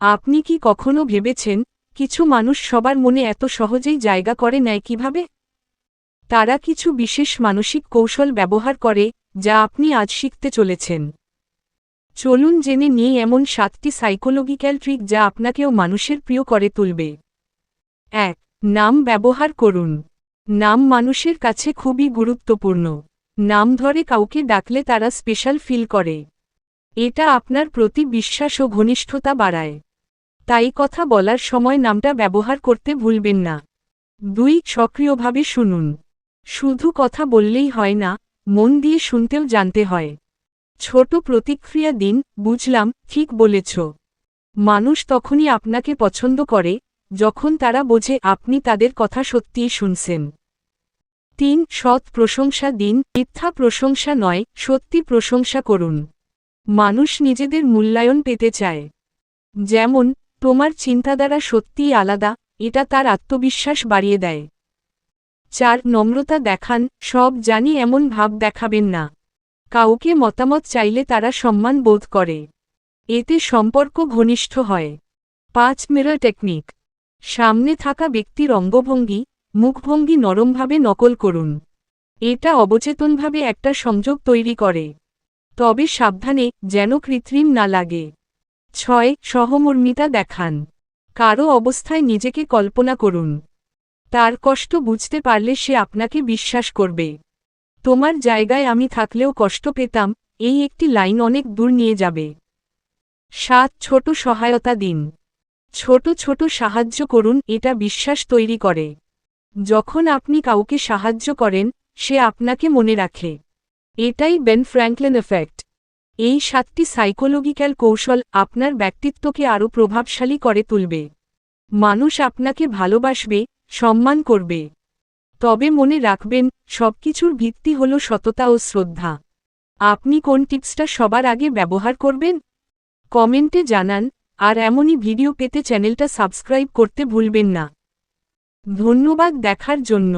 আপনি কি কখনো ভেবেছেন, কিছু মানুষ সবার মনে এত সহজেই জায়গা করে নেয় কীভাবে? তারা কিছু বিশেষ মানসিক কৌশল ব্যবহার করে, যা আপনি আজ শিখতে চলেছেন। চলুন জেনে নিয়ে এমন সাতটি সাইকোলজিক্যাল ট্রিক যা আপনাকেও মানুষের প্রিয় করে তুলবে। এক, নাম ব্যবহার করুন। নাম মানুষের কাছে খুবই গুরুত্বপূর্ণ। নাম ধরে কাউকে ডাকলে তারা স্পেশাল ফিল করে। এটা আপনার প্রতি বিশ্বাস ও ঘনিষ্ঠতা বাড়ায়। তাই কথা বলার সময় নামটা ব্যবহার করতে ভুলবেন না। দুই, সক্রিয়ভাবে শুনুন। শুধু কথা বললেই হয় না, মন দিয়ে শুনতেও জানতে হয়। ছোট প্রতিক্রিয়া দিন, বুঝলাম, ঠিক বলেছ। মানুষ তখনই আপনাকে পছন্দ করে, যখন তারা বোঝে আপনি তাদের কথা সত্যিই শুনছেন। তিন, সৎ প্রশংসা দিন, মিথ্যা প্রশংসা নয়, সত্যি প্রশংসা করুন। মানুষ নিজেদের মূল্যায়ন পেতে চায়। যেমন তোমার চিন্তাধারা সত্যিই আলাদা, এটা তার আত্মবিশ্বাস বাড়িয়ে দেয়। চার, নম্রতা দেখান, সব জানি এমন ভাব দেখাবেন না। কাউকে মতামত চাইলে তারা সম্মান বোধ করে। এতে সম্পর্ক ঘনিষ্ঠ হয়। পাঁচ, মিরর টেকনিক। সামনে থাকা ব্যক্তির অঙ্গভঙ্গি, মুখভঙ্গি নরমভাবে নকল করুন। এটা অবচেতনভাবে একটা সংযোগ তৈরি করে। তবে সাবধানে, যেন কৃত্রিম না লাগে। ছয়, সহমর্মিতা দেখান। কারও অবস্থায় নিজেকে কল্পনা করুন। তার কষ্ট বুঝতে পারলে সে আপনাকে বিশ্বাস করবে। তোমার জায়গায় আমি থাকলেও কষ্ট পেতাম, এই একটি লাইন অনেক দূর নিয়ে যাবে। সাত, ছোট সহায়তা দিন। ছোট ছোট সাহায্য করুন, এটা বিশ্বাস তৈরি করে। যখন আপনি কাউকে সাহায্য করেন, সে আপনাকে মনে রাখে। এটাই বেন ফ্র্যাঙ্কলিন এফেক্ট এই সাতটি সাইকোলজিক্যাল কৌশল আপনার ব্যক্তিত্বকে আরও প্রভাবশালী করে তুলবে। মানুষ আপনাকে ভালোবাসবে, সম্মান করবে। তবে মনে রাখবেন, সবকিছুর ভিত্তি হল সততা ও শ্রদ্ধা। আপনি কোন টিপসটা সবার আগে ব্যবহার করবেন? কমেন্টে জানান, আর এমনই ভিডিও পেতে চ্যানেলটা সাবস্ক্রাইব করতে ভুলবেন না। ধন্যবাদ দেখার জন্য।